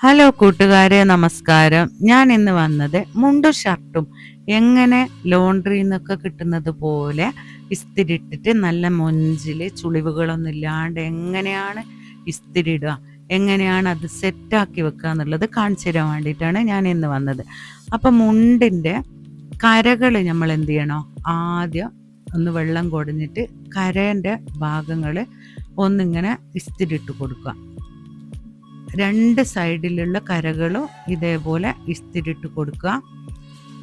Hello കൂട്ടുകാരെ നമസ്കാരം. ഞാൻ ഇന്ന് വന്നത് മുണ്ടും ഷർട്ടും എങ്ങനെ ലോണ്ടറിയിൽ നിന്നൊക്കെ കിട്ടുന്നത് പോലെ ഇസ്തിരി ഇട്ടിട്ട് നല്ല മൊഞ്ചിൽ ചുളിവുകളൊന്നും ഇല്ലാണ്ട് എങ്ങനെയാണ് ഇസ്തിരി ഇടുക എങ്ങനെയാണ് അത് സെറ്റാക്കി വെക്കുക എന്നുള്ളത് കാണിച്ചു തരാൻ വേണ്ടിയിട്ടാണ് ഞാൻ ഇന്ന് വന്നത്. അപ്പം മുണ്ടിന്റെ കരകൾ നമ്മൾ എന്ത് ചെയ്യണോ ആദ്യം ഒന്ന് വെള്ളം കുടഞ്ഞിട്ട് കരേന്റെ ഭാഗങ്ങൾ ഒന്നിങ്ങനെ ഇസ്തിരി ഇട്ട് കൊടുക്കുക. രണ്ട് സൈഡിലുള്ള കരകളും ഇതേപോലെ ഇസ്തിരിട്ട് കൊടുക്കുക.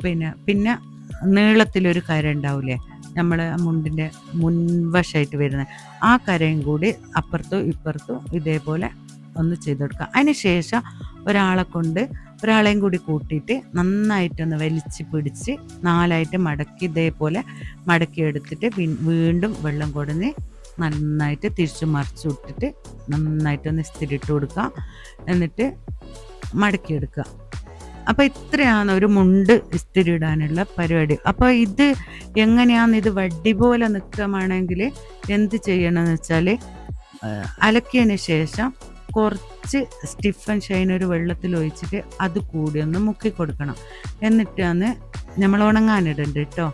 പിന്നെ പിന്നെ നീളത്തിലൊരു കര ഉണ്ടാവില്ലേ നമ്മൾ മുണ്ടിന്റെ മുൻവശമായിട്ട് വരുന്ന ആ കരയും കൂടി അപ്പുറത്തും ഇപ്പുറത്തും ഇതേപോലെ ഒന്ന് ചെയ്ത് കൊടുക്കുക അതിന് ശേഷം ഒരാളെ കൊണ്ട് ഒരാളെയും കൂടി കൂട്ടിയിട്ട് നന്നായിട്ടൊന്ന് വലിച്ച് പിടിച്ച് നാലായിട്ട് മടക്കി ഇതേപോലെ മടക്കി എടുത്തിട്ട് വീണ്ടും വെള്ളം കുടഞ്ഞ് നന്നായിട്ട് തിരിച്ചു മറിച്ച് വിട്ടിട്ട് നന്നായിട്ടൊന്ന് ഇസ്തിരിട്ട് കൊടുക്കുക. എന്നിട്ട് മടക്കിയെടുക്കുക. അപ്പോൾ ഇത്രയാണ് ഒരു മുണ്ട് ഇസ്തിരി ഇടാനുള്ള പരിപാടി. അപ്പോൾ ഇത് എങ്ങനെയാണ് ഇത് വടി പോലെ നിൽക്കുകയാണെങ്കിൽ എന്ത് ചെയ്യണമെന്ന് വെച്ചാൽ അലക്കിയതിന് ശേഷം കുറച്ച് സ്റ്റിഫൻ ഷൈൻ ഒരു വെള്ളത്തിൽ ഒഴിച്ചിട്ട് അത് കൂടി ഒന്ന് മുക്കി കൊടുക്കണം. എന്നിട്ടാണ് നമ്മൾ ഉണങ്ങാനിടണ്ട് കേട്ടോ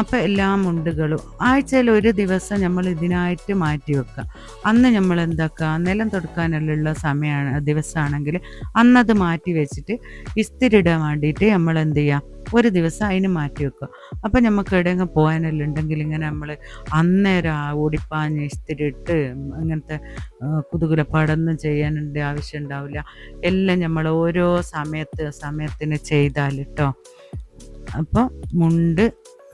അപ്പോൾ എല്ലാ മുണ്ടുകളും. ആഴ്ചയിൽ ഒരു ദിവസം നമ്മൾ ഇതിനായിട്ട് മാറ്റി വെക്കുക. അന്ന് നമ്മൾ എന്താക്കുക? നിലം തുടക്കാനുള്ള സമയമാണ് ദിവസമാണെങ്കിൽ അന്നത് മാറ്റി വെച്ചിട്ട് ഇസ്തിരിടാൻ വേണ്ടിയിട്ട് നമ്മൾ എന്ത് ചെയ്യുക? ഒരു ദിവസം അതിന് മാറ്റി വെക്കുക. അപ്പം നമുക്ക് എവിടെയെങ്കിലും പോകാനെല്ലാം ഉണ്ടെങ്കിൽ ഇങ്ങനെ നമ്മൾ അന്നേരം ഓടിപ്പാഞ്ഞ് ഇസ്തിരിട്ട് അങ്ങനത്തെ കുതുകുലപ്പാടൊന്നും ചെയ്യാനുണ്ട് ആവശ്യം ഉണ്ടാവില്ല. എല്ലാം നമ്മൾ ഓരോ സമയത്ത് സമയത്തിന് ചെയ്താൽ കേട്ടോ അപ്പോൾ മുണ്ട്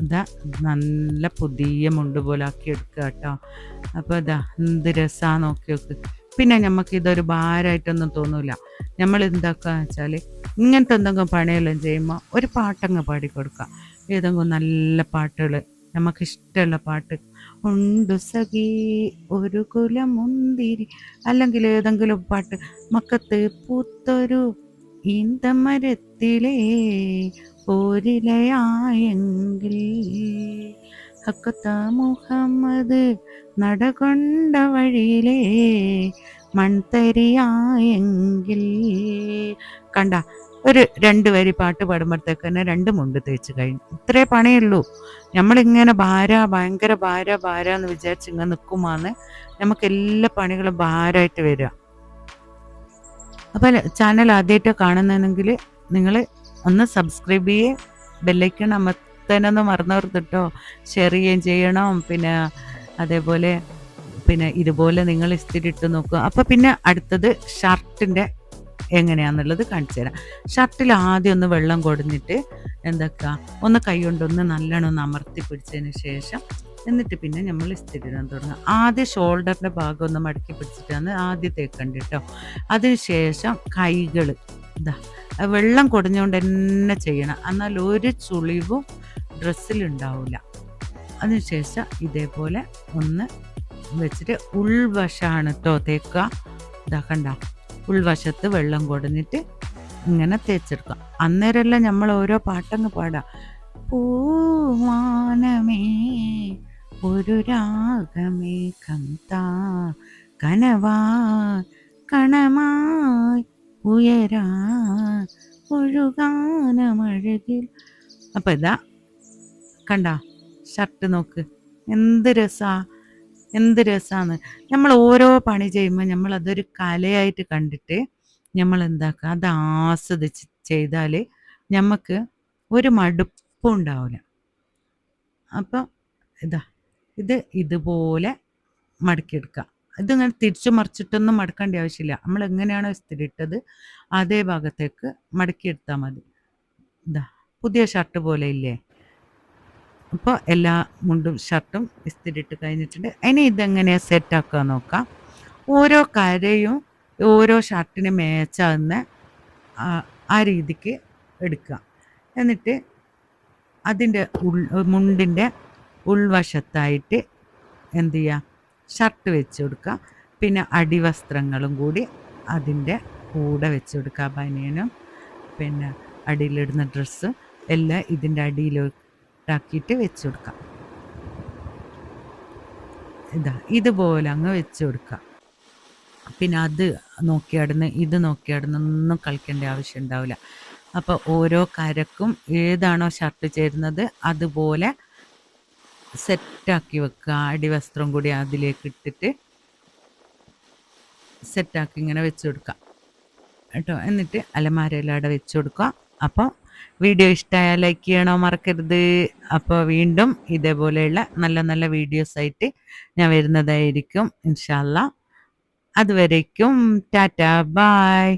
ഇതാ നല്ല പുതിയ മുണ്ട് പോലെ ആക്കി എടുക്കുക കേട്ടോ. അപ്പോൾ ഇതാ എന്ത് രസമാണ് നോക്കി നോക്ക്. പിന്നെ നമുക്ക് ഇതൊരു ഭാരമായിട്ടൊന്നും തോന്നൂല. നമ്മൾ എന്താക്കുക വെച്ചാൽ ഇങ്ങനത്തെ എന്തെങ്കിലും പണിയെല്ലാം ചെയ്യുമ്പോൾ ഒരു പാട്ടങ്ങ് പാടിക്കൊടുക്കുക ഏതെങ്കിലും നല്ല പാട്ടുകൾ നമുക്ക് ഇഷ്ടമുള്ള പാട്ട്. ഉണ്ടു സഖി ഒരു കുലമുന്തിരി അല്ലെങ്കിൽ ഏതെങ്കിലും പാട്ട്. മക്കത്ത് പൂത്തൊരു ഈന്തമരത്തിലേ പോരിലയായെങ്കിൽ ഹക്കത്ത മുഹമ്മദ് നടകൊണ്ട വഴിയിലേ മൺതരിയായെങ്കിൽ. കണ്ട ഒരു രണ്ട് വരി പാട്ട് പാടുമ്പോഴത്തേക്ക് തന്നെ രണ്ട് മുണ്ട് തേച്ച് കഴിഞ്ഞു. ഇത്രേ പണിയുള്ളൂ. നമ്മളിങ്ങനെ ഭാര ഭയങ്കര ഭാര ഭാര എന്ന് വിചാരിച്ച് ഇങ്ങനെ നിൽക്കുമാന്ന് നമുക്ക് എല്ലാ പണികളും ഭാരമായിട്ട് വരിക. അപ്പം ചാനൽ ആദ്യമായിട്ട് കാണുന്നതെങ്കിൽ നിങ്ങൾ ഒന്ന് സബ്സ്ക്രൈബ് ചെയ്യേ. ബെല്ലൈക്കൺ അമർത്തനൊന്ന് മറന്നവർക്ക് കേട്ടോ ഷെയർ ചെയ്യുകയും ചെയ്യണം. പിന്നെ അതേപോലെ പിന്നെ ഇതുപോലെ നിങ്ങൾ ഇസ്തിരി ഇട്ട് നോക്കുക. അപ്പോൾ പിന്നെ അടുത്തത് ഷർട്ടിന്റെ എങ്ങനെയാന്നുള്ളത് കാണിച്ചു തരാം. ഷർട്ടിൽ ആദ്യം ഒന്ന് വെള്ളം കൊടുന്നിട്ട് എന്തൊക്കെ? ഒന്ന് കൈ കൊണ്ടൊന്ന് നല്ലോണം ഒന്ന് അമർത്തി പിടിച്ചതിന് ശേഷം എന്നിട്ട് പിന്നെ നമ്മൾ ഇസ്തിരി ഇടാൻ തുടങ്ങുക. ആദ്യം ഷോൾഡറിന്റെ ഭാഗം ഒന്ന് മടക്കി പിടിച്ചിട്ടാണ് ആദ്യം തേക്കണ്ടി കേട്ടോ അതിന് ശേഷം കൈകൾ ഇതാ വെള്ളം കുടഞ്ഞുകൊണ്ട് തന്നെ ചെയ്യണം. എന്നാൽ ഒരു ചുളിവും ഡ്രസ്സിലുണ്ടാവില്ല അതിനുശേഷം ഇതേപോലെ ഒന്ന് വെച്ചിട്ട് ഉൾവശമാണ് കേട്ടോ തേക്കുക. ഇതാക്കണ്ട കണ്ട ഉൾവശത്ത് വെള്ളം കുടഞ്ഞിട്ട് ഇങ്ങനെ തേച്ചെടുക്കുക. അന്നേരമല്ല നമ്മൾ ഓരോ പാട്ടങ്ങ് പാടാം. പൂമാനമേ ഒരു രാഗമേ കന്താ കനവാ കണമായി ഉയരാ ഒഴുകാനമഴകിൽ അപ്പം ഇതാ കണ്ട ഷർട്ട് നോക്ക്. എന്ത് രസാ എന്ത് രസമാണ് നമ്മൾ ഓരോ പണി ചെയ്യുമ്പോൾ നമ്മൾ അതൊരു കലയായിട്ട് കണ്ടിട്ട് നമ്മൾ എന്താക്കുക അത് ആസ്വദിച്ച് ചെയ്താൽ നമുക്ക് ഒരു മടുപ്പും ഉണ്ടാവില്ല. അപ്പം ഇതാ ഇത് ഇതുപോലെ മടക്കിയെടുക്കുക ഇതിങ്ങനെ തിരിച്ചു മറിച്ചിട്ടൊന്നും മടക്കേണ്ട ആവശ്യമില്ല. നമ്മൾ എങ്ങനെയാണോ ഇസ്തിരി ഇട്ടത് അതേ ഭാഗത്തേക്ക് മടക്കിയെടുത്താൽ മതി. ഇതാ പുതിയ ഷർട്ട് പോലെ ഇല്ലേ? അപ്പോൾ എല്ലാ മുണ്ടും ഷർട്ടും ഇസ്തിരി ഇട്ട് കഴിഞ്ഞിട്ടുണ്ട്. ഇനി ഇതെങ്ങനെയാണ് സെറ്റാക്കുക നോക്കാം. ഓരോ കരയും ഓരോ ഷർട്ടിന് മേച്ചാകുന്ന ആ രീതിക്ക് എടുക്കുക. എന്നിട്ട് അതിന്റെ ഉൾ മുണ്ടിന്റെ ഉൾവശത്തായിട്ട് എന്ത് ചെയ്യുക? ഷർട്ട് വെച്ച് കൊടുക്കുക. പിന്നെ അടിവസ്ത്രങ്ങളും കൂടി അതിന്റെ കൂടെ വെച്ച് കൊടുക്കുക ബനിയനും. പിന്നെ അടിയിലിടുന്ന ഡ്രസ്സ് എല്ലാം ഇതിന്റെ അടിയിലോട്ടാക്കിയിട്ട് വെച്ച് കൊടുക്കാം ഇതാ ഇതുപോലെ അങ്ങ് വെച്ച് കൊടുക്കുക. പിന്നെ അത് നോക്കിയാടുന്ന ഇത് നോക്കിയാടുന്നൊന്നും കളിക്കേണ്ട ആവശ്യം ഉണ്ടാവില്ല. അപ്പോൾ ഓരോ കരക്കും ഏതാണോ ഷർട്ട് ചേരുന്നത് അതുപോലെ സെറ്റാക്കി വെക്കുക. അടിവസ്ത്രം കൂടി അതിലേക്ക് ഇട്ടിട്ട് സെറ്റാക്കി ഇങ്ങനെ വെച്ച് കൊടുക്കുക. കേട്ടോ? എന്നിട്ട് അലമാരയെല്ലാം അവിടെ വെച്ച് കൊടുക്കുക. അപ്പോൾ വീഡിയോ ഇഷ്ടമായാൽ ലൈക്ക് ചെയ്യണോ മറക്കരുത്. അപ്പോൾ വീണ്ടും ഇതേപോലെയുള്ള നല്ല നല്ല വീഡിയോസ് ആയിട്ട് ഞാൻ വരുന്നതായിരിക്കും. ഇൻഷാല്ല അതുവരേക്കും ടാറ്റ. ബായ്